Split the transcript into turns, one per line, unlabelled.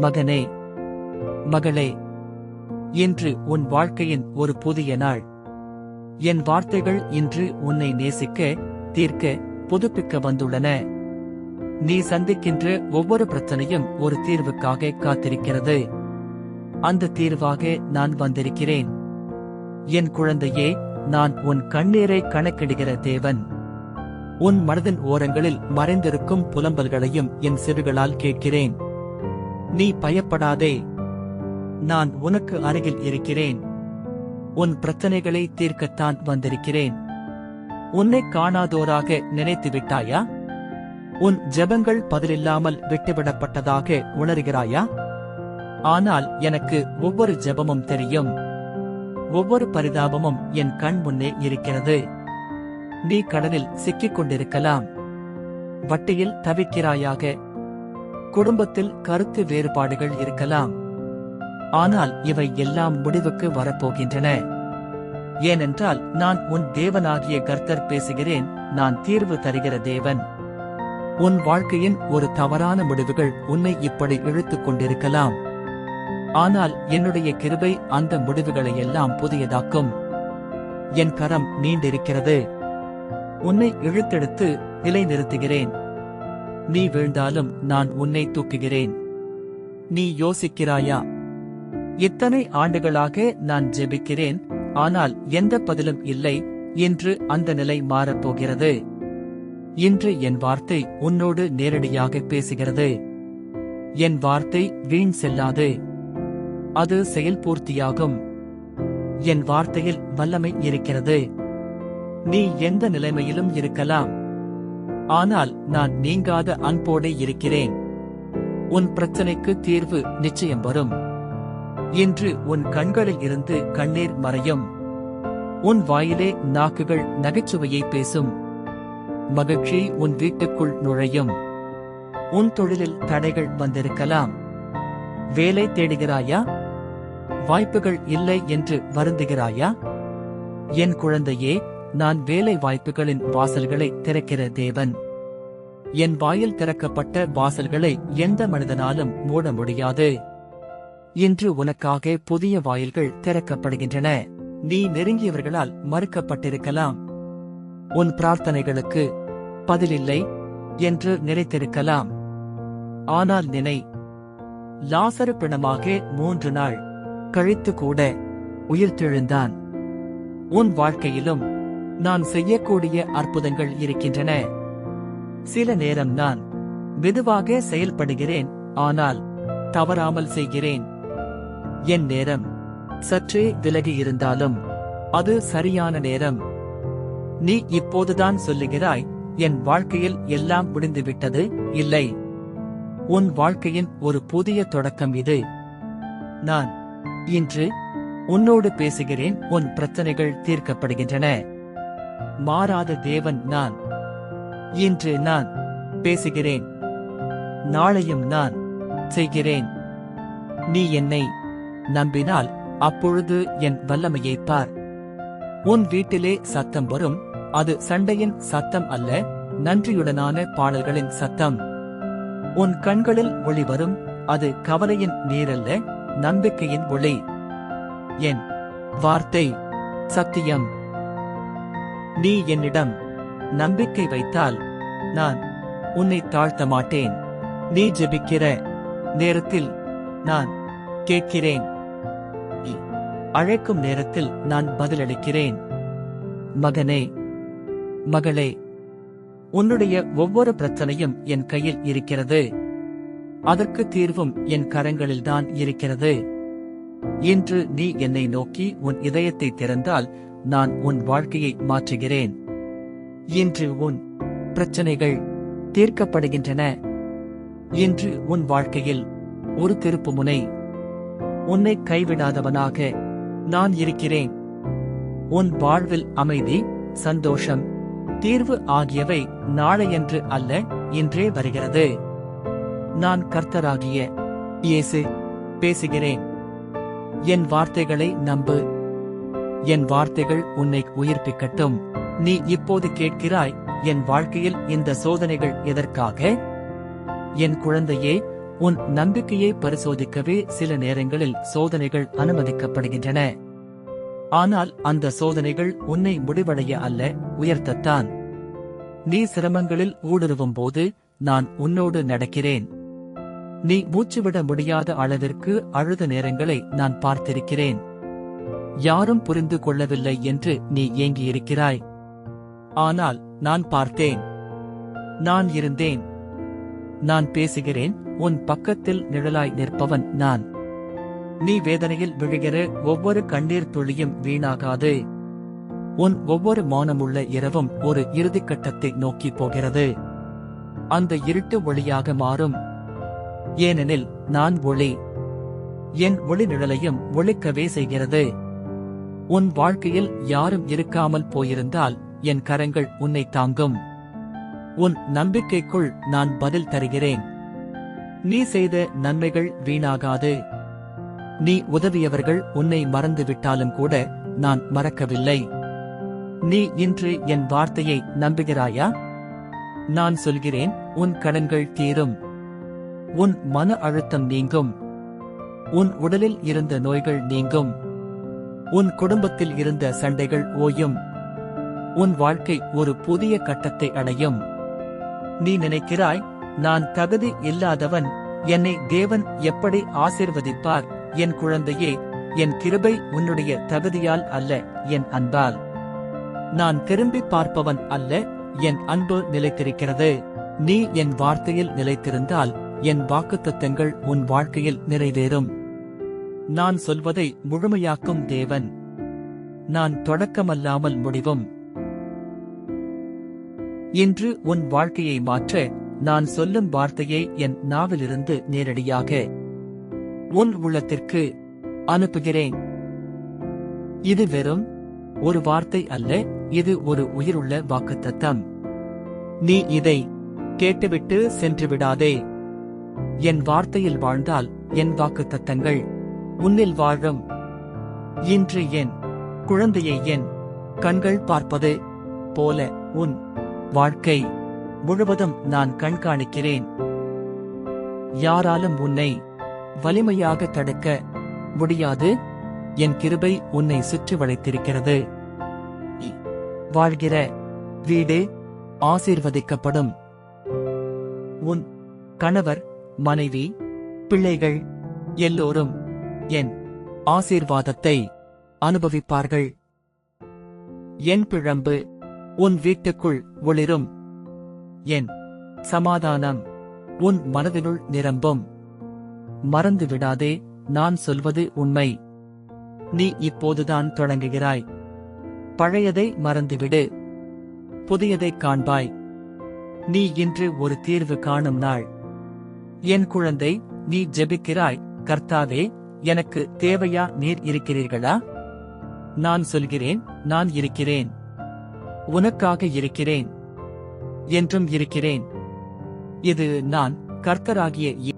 மகனே மகளே இன்று உன் வாழ்க்கையின் ஒரு புதிய நாள். என் வார்த்தைகள் இன்று உன்னை நேசிக்க தீர்க்க புதுப்பிக்க வந்துள்ளன. நீ சந்திக்கின்ற ஒவ்வொரு பிரச்சனையும் ஒரு தீர்வுக்காக காத்திருக்கிறது. அந்த தீர்வாக நான் வந்திருக்கிறேன். என் குழந்தையே நான் உன் கண்ணீரை கணக்கிடுகிற தேவன். உன் மனதின் ஓரங்களில் மறைந்திருக்கும் புலம்பல்களையும் என் சிறுகளால் கேட்கிறேன். நீ பயப்படாதே. நான் உனக்கு அருகில் இருக்கிறேன். உன் பிரச்சனைகளை தீர்க்கத்தான் வந்திருக்கிறேன். உன்னை காணாதோராக நினைத்து விட்டாயா? உன் ஜெபங்கள் பதிலில்லாமல் விட்டுவிடப்பட்டதாக உணர்கிறாயா? ஆனால் எனக்கு ஒவ்வொரு ஜெபமும் தெரியும். ஒவ்வொரு பரிதாபமும் என் கண் முன்னே இருக்கிறது. நீ கடலில் சிக்கிக் கொண்டிருக்கலாம் வட்டியில் தவிக்கிறாயாக குடும்பத்தில் கருத்து வேறுபாடுகள் இருக்கலாம். ஆனால் இவை எல்லாம் முடிவுக்கு வரப்போகின்றன. ஏனென்றால் நான் உன் தேவனாகிய கர்த்தர் பேசுகிறேன் நான் தீர்வு தருகிற தேவன். உன் வாழ்க்கையின் ஒரு தவறான முடிவுகள் உன்னை இப்படி இழுத்துக் கொண்டிருக்கலாம். ஆனால் என்னுடைய கிருபை அந்த முடிவுகளை எல்லாம் புதியதாக்கும். என் கரம் நீண்டிருக்கிறது. உன்னை இழுத்தெடுத்து நிலைநிறுத்துகிறேன். நீ வீழ்ந்தாலும் நான் உன்னை தூக்குகிறேன். நீ யோசிக்கிறாயா? இத்தனை ஆண்டுகளாக நான் ஜெபிக்கிறேன் ஆனால் எந்த பதிலும் இல்லை என்று அந்த நிலை மாறப்போகிறது. இன்று என் வார்த்தை உன்னோடு நேரடியாக பேசுகிறது. என் வார்த்தை வீண் செல்லாது. அது செயல்பூர்த்தியாகும் என் வார்த்தையில் வல்லமை இருக்கிறது. நீ எந்த நிலைமையிலும் இருக்கலாம். ஆனால் நான் நீங்காத அன்போடே இருக்கிறேன். உன் பிரச்சனைக்கு தீர்வு நிச்சயம் வரும். இன்று உன் கண்களில் இருந்து கண்ணீர் மறையும். உன் வாயிலே நாக்குகள் நகைச்சுவையை பேசும். மகிழ்ச்சி உன் வீட்டுக்குள் நுழையும். உன் தொழிலில் தடைகள் வந்திருக்கலாம். வேலை தேடுகிறாயா? வாய்ப்புகள் இல்லை என்று வருந்துகிறாயா? என் குழந்தையே நான் வேலை வாய்ப்புகளின் வாசல்களை திறக்கிற தேவன். என் வாயில் திறக்கப்பட்ட வாசல்களை எந்த மனிதனாலும் மூட முடியாது. இன்று உனக்காக புதிய வாயில்கள் திறக்கப்படுகின்றன. நீ நெருங்கியவர்களால் மறுக்கப்பட்டிருக்கலாம். உன் பிரார்த்தனைகளுக்கு பதிலில்லை என்று நினைத்திருக்கலாம். ஆனால் நினை லாசரு பிணமாக மூன்று நாள் கழித்து கூட உயிர்த்தெழுந்தான். உன் வாழ்க்கையிலும் நான் செய்யக்கூடிய அற்புதங்கள் இருக்கின்றன. சில நேரம் நான் மெதுவாக செயல்படுகிறேன் ஆனால் தவறாமல் செய்கிறேன். என் நேரம் சற்றே விலகி இருந்தாலும் அது சரியான நேரம். நீ இப்போதுதான் சொல்லுகிறாய் என் வாழ்க்கையில் எல்லாம் முடிந்துவிட்டது இல்லை. உன் வாழ்க்கையின் ஒரு புதிய தொடக்கம் இது. நான் இன்று உன்னோடு பேசுகிறேன் உன் பிரச்சனைகள் தீர்க்கப்படுகின்றன. மாறாத தேவன் நான். இன்று நான் பேசுகிறேன். நாளையும் நான் செய்கிறேன். நீ என்னை நம்பினால் அப்பொழுது என் வல்லமையை பார். உன் வீட்டிலே சத்தம் வரும் அது சண்டையின் சத்தம் அல்ல நன்றியுடனான பாடல்களின் சத்தம். உன் கண்களில் ஒளி வரும் அது கவலையின் நீரல்ல நம்பிக்கையின் ஒளி. என் வார்த்தை சத்தியம். நீ என்னிடம் நம்பிக்கை வைத்தால் நான் உன்னை தாழ்த்த மாட்டேன். நீ ஜெபிக்கிற நேரத்தில் நான் கேட்கிறேன். அழைக்கும் நேரத்தில் நான் பதிலளிக்கிறேன். மகனே மகளே உன்னுடைய ஒவ்வொரு பிரச்சனையும் என் கையில் இருக்கிறது. அதற்கு தீர்வும் என் கரங்களில்தான் இருக்கிறது. இன்று நீ என்னை நோக்கி உன் இதயத்தை திறந்தால் நான் உன் வாழ்க்கையை மாற்றுகிறேன். இன்று உன் பிரச்சனைகள் தீர்க்கப்படுகின்றன. இன்று உன் வாழ்க்கையில் ஒரு திருப்புமுனை உன்னை கைவிடாதவனாக நான் இருக்கிறேன். உன் வாழ்வில் அமைதி சந்தோஷம் தீர்வு ஆகியவை நாளையன்று அல்ல இன்றே வருகிறது. நான் கர்த்தராகிய இயேசு பேசுகிறேன். என் வார்த்தைகளை நம்பு. என் வார்த்தைகள் உன்னை உயிர்ப்பிக்கட்டும். நீ இப்போது கேட்கிறாய் என் வாழ்க்கையில் இந்த சோதனைகள் எதற்காக? என் குழந்தையே உன் நம்பிக்கையை பரிசோதிக்கவே சில நேரங்களில் சோதனைகள் அனுமதிக்கப்படுகின்றன. ஆனால் அந்த சோதனைகள் உன்னை முடிவடைய அல்ல உயர்த்தத்தான். நீ சிரமங்களில் ஊடுருவும் போது நான் உன்னோடு நடக்கிறேன். நீ மூச்சுவிட முடியாத அளவிற்கு அழுத நேரங்களை நான் பார்த்திருக்கிறேன். யாரும் புரிந்து கொள்ளவில்லை என்று நீ ஏங்கியிருக்கிறாய். ஆனால் நான் பார்த்தேன். நான் இருந்தேன். நான் பேசுகிறேன் உன் பக்கத்தில் நிழலாய் நிற்பவன் நான். நீ வேதனையில் விழுகிற ஒவ்வொரு கண்ணீர் துளியும் வீணாகாது. உன் ஒவ்வொரு மௌனமுள்ள இரவும் ஒரு இறுதிக்கட்டத்தை நோக்கி போகிறது. அந்த இருட்டு ஒளியாக மாறும். ஏனெனில் நான் ஒளி. என் ஒளி நிழலையும் ஒழிக்கவே செய்கிறது. உன் வாழ்க்கையில் யாரும் இருக்காமல் போயிருந்தால் என் கரங்கள் உன்னை தாங்கும். உன் நம்பிக்கைக்குள் நான் பதில் தருகிறேன். நீ செய்த நன்மைகள் வீணாகாது. நீ உதவியவர்கள் உன்னை மறந்துவிட்டாலும் கூட நான் மறக்கவில்லை. நீ இன்று என் வார்த்தையை நம்புகிறாயா? நான் சொல்கிறேன் உன் கடன்கள் தீரும். உன் மன அழுத்தம் நீங்கும். உன் உடலில் இருந்த நோய்கள் நீங்கும். உன் குடும்பத்தில் இருந்த சண்டைகள் ஓயும். உன் வாழ்க்கை ஒரு புதிய கட்டத்தை அடையும். நீ நினைக்கிறாய் நான் தகுதி இல்லாதவன் என்னை தேவன் எப்படி ஆசிர்வதிப்பார்? என் குழந்தையே என் கிருபை உன்னுடைய தகுதியால் அல்ல என் அன்பால். நான் திரும்பி பார்ப்பவன் அல்ல என் அன்பு நிலைத்திருக்கிறது. நீ என் வார்த்தையில் நிலைத்திருந்தால் என் வாக்குத்தத்தங்கள் உன் வாழ்க்கையில் நிறைவேறும். நான் சொல்வதை முழுமையாக்கும் தேவன். நான் தொடக்கமல்லாமல் முடிவும். இன்று உன் வாழ்க்கையை மாற்ற நான் சொல்லும் வார்த்தையை என் நாவிலிருந்து நேரடியாக உன் உள்ளத்திற்கு அனுப்புகிறேன். இது வெறும் ஒரு வார்த்தை அல்ல இது ஒரு உயிருள்ள வாக்குத்தத்தம். நீ இதை கேட்டுவிட்டு சென்று விடாதே. என் வார்த்தையில் வாழ்ந்தால் என் வாக்குத்தத்தங்கள் உன்னில் வாழும். இன்று என் குழந்தையை என் கண்கள் பார்ப்பது போல உன் வாழ்க்கை முழுவதும் நான் கண்காணிக்கிறேன். யாராலும் உன்னை வலிமையாக தடுக்க முடியாது. என் கிருபை உன்னை சுற்றி வளைத்திருக்கிறது. வாழ்கிற வீடு ஆசீர்வதிக்கப்படும். உன் கணவர் மனைவி பிள்ளைகள் எல்லோரும் என் ஆசீர்வாதத்தை அனுபவிப்பார்கள். என் பிழம்பு உன் வீட்டுக்குள் ஒளிரும். என் சமாதானம் உன் மனதினுள் நிரம்பும். மறந்து விடாதே நான் சொல்வது உண்மை. நீ இப்போதுதான் தொடங்குகிறாய். பழையதை மறந்துவிடு. புதியதைக் காண்பாய். நீ இன்று ஒரு தீர்வு காணும் நாள். என் குழந்தை நீ ஜெபிக்கிறாய். கர்த்தாவே எனக்கு தேவையா நீர் இருக்கிறீர்களா? நான் சொல்கிறேன் நான் இருக்கிறேன். உனக்காக இருக்கிறேன். என்றும் இருக்கிறேன். இது நான் கர்த்தராகிய